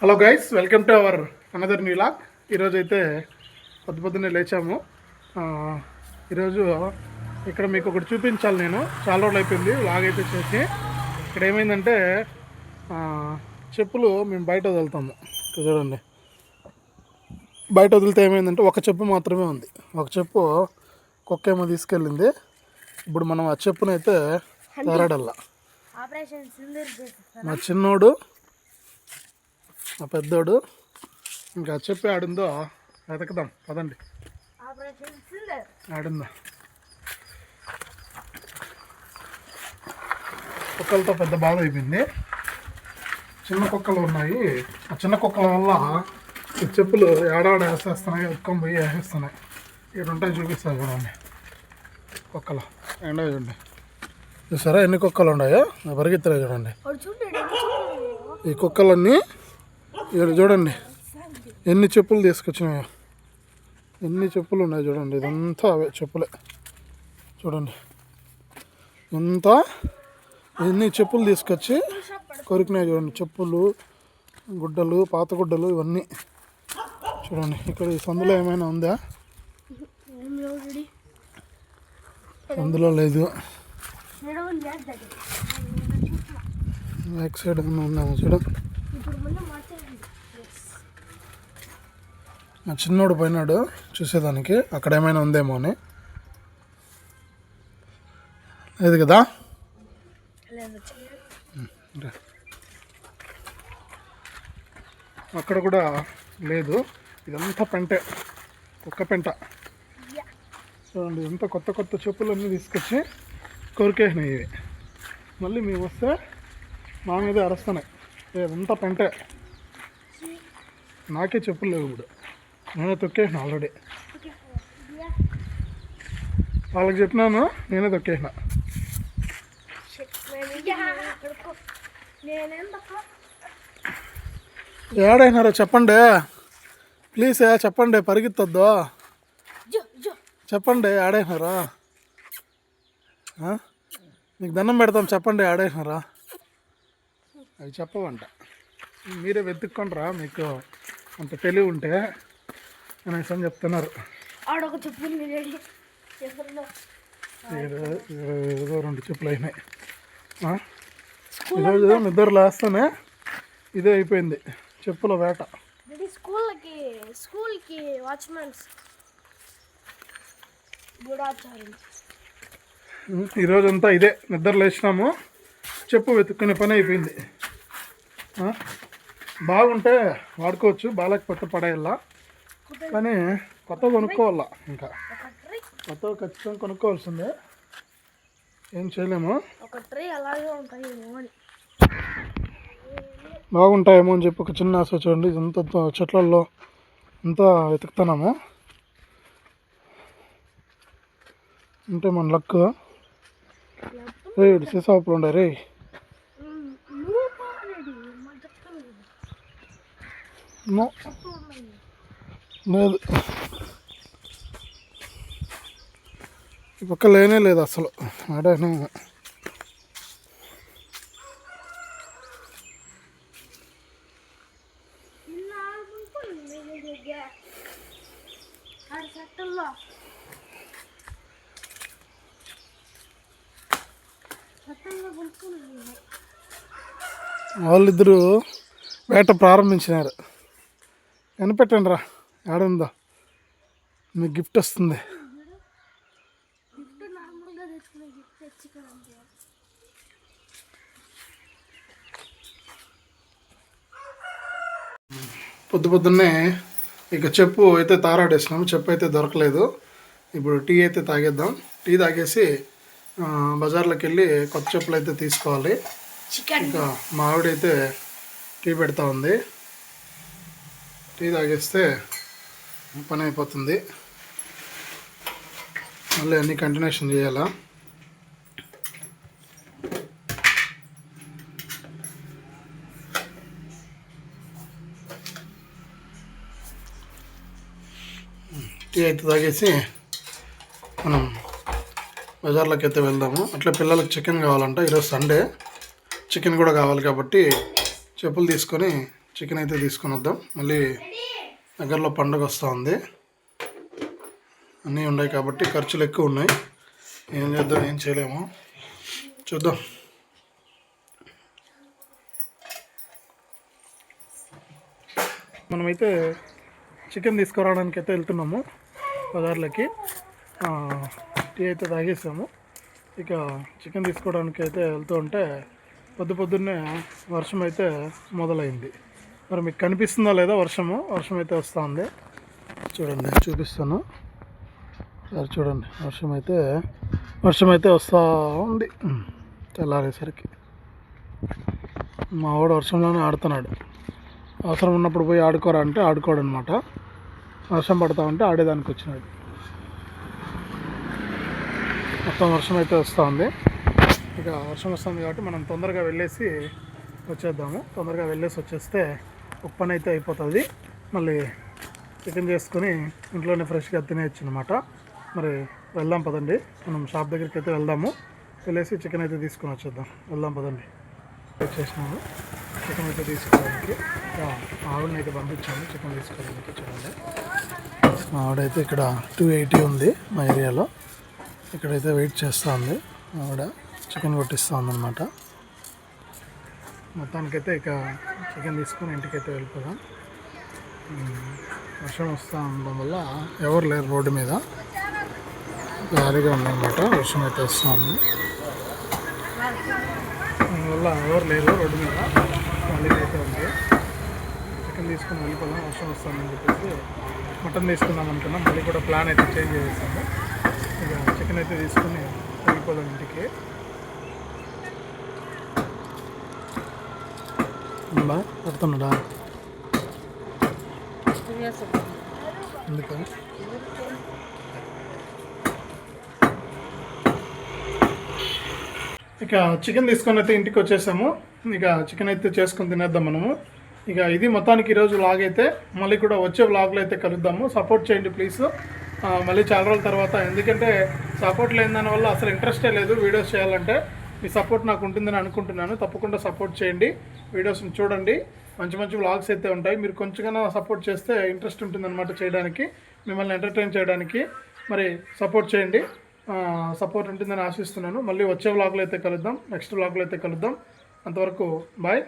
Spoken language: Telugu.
Hello guys welcome to our another new vlog ఈరోజు అయితే పొద్దు పొద్దున్నే లేచాము. ఈరోజు ఇక్కడ మీకు ఒకటి చూపించాలి నేను. చాలా రోజులు అయిపోయింది లాగ్ అయితే చేసి. ఇక్కడ ఏమైందంటే చెప్పులు మేము బయట వదులుతాము. చూడండి. బయట వదిలితే ఏమైందంటే ఒక చెప్పు మాత్రమే ఉంది. ఒక చెప్పు కుక్క ఏమో తీసుకెళ్ళింది. ఇప్పుడు మనం ఆ చెప్పునైతే తెరడల్లా మా చిన్నోడు మా పెద్దోడు ఇంకా చెప్పి ఆడుందో? వెతకదాం పదండి. ఆడుందా? కుక్కలతో పెద్ద బాధ అయిపోయింది. చిన్న కుక్కలు ఉన్నాయి. ఆ చిన్న కుక్కల వల్ల ఈ చెప్పులు ఏడాడ వేసేస్తున్నాయి ఉక్కం పోయి వేసేస్తున్నాయి. ఇక్కడ ఉంటాయి చూపిస్తాయి చూడండి. కుక్కలు. ఎండ చూడండి. చూసారా ఎన్ని కుక్కలు ఉన్నాయో? పరిగెత్తున్నాయి చూడండి. ఈ కుక్కలన్నీ ఇక్కడ చూడండి. ఎన్ని చెప్పులు తీసుకొచ్చినాయో. ఎన్ని చెప్పులు ఉన్నాయి చూడండి. ఇదంతా అవే చెప్పులే. చూడండి. ఎంత? ఎన్ని చెప్పులు తీసుకొచ్చి కొరికినాయి చూడండి. చెప్పులు గుడ్డలు పాత గుడ్డలు ఇవన్నీ. చూడండి. ఇక్కడ ఈ సందులో ఏమైనా ఉందా? అందులో లేదు. బ్యాక్ సైడ్ ఏమైనా ఉందేమో చూడండి మా చిన్నోడు పోయినాడు చూసేదానికి. అక్కడ ఏమైనా ఉందేమో అని. లేదు కదా. అక్కడ కూడా లేదు. ఇదంతా పెంటే. కుక్క పెంట. చూడండి ఇంత కొత్త కొత్త చెప్పులన్నీ తీసుకొచ్చి కొరికేసినాయి ఇవి. మళ్ళీ మేము వస్తే మా మీద అరుస్తున్నాయి. ఇదంతా పెంటే. నాకే చెప్పులు లేవు ఇప్పుడు. నేనే తొక్కేసిన ఆల్రెడీ వాళ్ళకి చెప్పినాను నేనే తొక్కేసిన. ఏడైనారో చెప్పండి? ప్లీజ్ చెప్పండి పరిగెత్తొద్దు. చెప్పండి ఆడేసినారా మీకు దండం పెడతాం చెప్పండి ఆడేసినారా అవి చెప్పవంట. మీరే వెతుక్కొనరా మీకు అంత తెలివి ఉంటే. అనేసి అని చెప్తున్నారు. ఆడొక చెప్పింది ఏదో రెండు చెప్పులు అయినాయి? ఈరోజు నిద్ర లేస్తేనే ఇదే అయిపోయింది. చెప్పుల వేట. స్కూల్కి స్కూల్కి వాచ్మెన్స్. ఈరోజంతా ఇదే. నిద్ర లేచినాము. చెప్పు వెతుక్కునే పని అయిపోయింది? బాగుంటే వాడుకోవచ్చు. బాగాలేకపోతే పడేయాల? కానీ కొత్త కొనుక్కోవాలా ఇంకా? కొత్త ఖచ్చితంగా కొనుక్కోవాల్సిందే. ఏం చేయలేము. ఒక ట్రీ అలాగే ఉంటాయి అని. బాగుంటాయేమో అని చెప్పి ఒక చిన్న ఆశ చూడండి. ఇదంతా త- చెట్లల్లో అంతా వెతుకుతున్నాము. అంటే మన లక్. రే సీసాపులు ఉండే రే రెడీ మా చెప్తాను నో చెప్తూ ఉన్నాయి లేదు. ఈ పక్క లేనే లేదు అసలు. ఆడనే వాళ్ళిద్దరూ వేట ప్రారంభించినారు. కనిపెట్టండి రా. ఆడుందో. మీకు గిఫ్ట్ వస్తుంది. పొద్దు పొద్దున్నే ఇక చెప్పు అయితే తారాడేసినాము చెప్పు అయితే దొరకలేదు. ఇప్పుడు టీ అయితే తాగేద్దాం. టీ తాగేసి బజార్లోకి వెళ్ళి కొత్త చెప్పులు అయితే తీసుకోవాలి. ఇంకా మా ఆవిడైతే టీ పెడతా ఉంది. టీ తాగేస్తే పని అయిపోతుంది మళ్ళీ అన్నీ కంటిన్యూషన్ చేయాలా? టీ అయితే తాగేసి మనం బజార్లోకి అయితే వెళ్దాము. అట్లా పిల్లలకి చికెన్ కావాలంట. ఈరోజు సండే చికెన్ కూడా కావాలి కాబట్టి చెప్పులు తీసుకొని చికెన్ అయితే తీసుకొని వద్దాం. మళ్ళీ దగ్గరలో పండుగ వస్తూ ఉంది అన్నీ ఉన్నాయి కాబట్టి ఖర్చులు ఎక్కువ ఉన్నాయి. ఏం చేద్దాం ఏం చేయలేము. చూద్దాం. మనమైతే చికెన్ తీసుకురావడానికి అయితే వెళ్తున్నాము బజార్లకి. టీ అయితే తాగేసాము. ఇక చికెన్ తీసుకోవడానికి అయితే వెళ్తూ ఉంటే పొద్దు పొద్దున్నే వర్షం అయితే మొదలైంది. మరి మీకు కనిపిస్తుందా లేదా వర్షము? వర్షం అయితే వస్తూ ఉంది చూడండి చూపిస్తాను. సరే చూడండి వర్షం అయితే వర్షం అయితే వస్తూ ఉంది తెల్లారేసరికి. మా వాడు వర్షంలోనే ఆడుతున్నాడు. అవసరం ఉన్నప్పుడు పోయి ఆడుకోరా అంటే ఆడుకోడు అనమాట వర్షం పడతా ఉంటే ఆడేదానికి వచ్చినాడు. మొత్తం వర్షం అయితే వస్తూ ఉంది ఇక వర్షం వస్తుంది కాబట్టి మనం తొందరగా వెళ్ళేసి వచ్చేద్దాము. తొందరగా వెళ్ళేసి వచ్చేస్తే ఉప్పు అయితే అయిపోతుంది. మళ్ళీ చికెన్ చేసుకొని ఇంట్లోనే ఫ్రెష్గా తినేయచ్చు అనమాట మరి వెళ్దాం పదండి. మనం షాప్ దగ్గరికి అయితే వెళ్దాము. వెళ్ళేసి చికెన్ అయితే తీసుకొని వచ్చేద్దాం. వెళ్దాం పదండి. చేసినాము చికెన్ అయితే తీసుకోవడానికి. ఆవిడని అయితే పంపించాము చికెన్ తీసుకోవడానికి చూడండి. మా ఆవిడైతే ఇక్కడ టూ ఎయిటీ ఉంది మా ఏరియాలో. ఇక్కడైతే వెయిట్ చేస్తూ ఉంది. మా ఆవిడ చికెన్ కొట్టిస్తూ ఉందన్నమాట. మొత్తానికైతే ఇక చికెన్ తీసుకొని ఇంటికైతే వెళ్ళిపోదాం. వర్షం వస్తూ ఉండడం వల్ల ఎవరు లేరు రోడ్డు మీద. భారీగా ఉందన్నమాట వర్షం అయితే వస్తూ ఉంది. దానివల్ల ఎవరు లేరు రోడ్డు మీద ఖాళీగా అయితే ఉంది. చికెన్ తీసుకుని వెళ్ళిపోదాం వర్షం వస్తుందని చెప్పేసి మటన్ తీసుకుందాం అనుకున్నాం. మళ్ళీ కూడా ప్లాన్ అయితే చేంజ్ చేసేసాము. ఇక చికెన్ అయితే తీసుకుని వెళ్ళిపోదాం ఇంటికి. ఉందా పడుతున్నాడా ఎందుకు ఇక చికెన్ తీసుకొని అయితే ఇంటికి వచ్చేసాము ఇక చికెన్ అయితే చేసుకొని తినేద్దాం మనము. ఇక ఇది మొత్తానికి ఈరోజు లాగ్ అయితే. మళ్ళీ కూడా వచ్చే వ్లాగ్లో అయితే కలుద్దాము. సపోర్ట్ చేయండి ప్లీజ్ మళ్ళీ చాలా రోజుల తర్వాత ఎందుకంటే సపోర్ట్ లేని దానివల్ల అసలు ఇంట్రెస్టే లేదు. వీడియోస్ చేయాలంటే మీ సపోర్ట్ నాకు ఉంటుందని అనుకుంటున్నాను. తప్పకుండా సపోర్ట్ చేయండి. వీడియోస్ని చూడండి. మంచి మంచి వ్లాగ్స్ అయితే ఉంటాయి. మీరు కొంచెంగా సపోర్ట్ చేస్తే ఇంట్రెస్ట్ ఉంటుందన్నమాట చేయడానికి మిమ్మల్ని ఎంటర్టైన్ చేయడానికి. మరి సపోర్ట్ చేయండి. సపోర్ట్ ఉంటుందని ఆశిస్తున్నాను. మళ్ళీ వచ్చే వ్లాగ్లో అయితే కలుద్దాం. నెక్స్ట్ వ్లాగ్లో అయితే కలుద్దాం. అంతవరకు బాయ్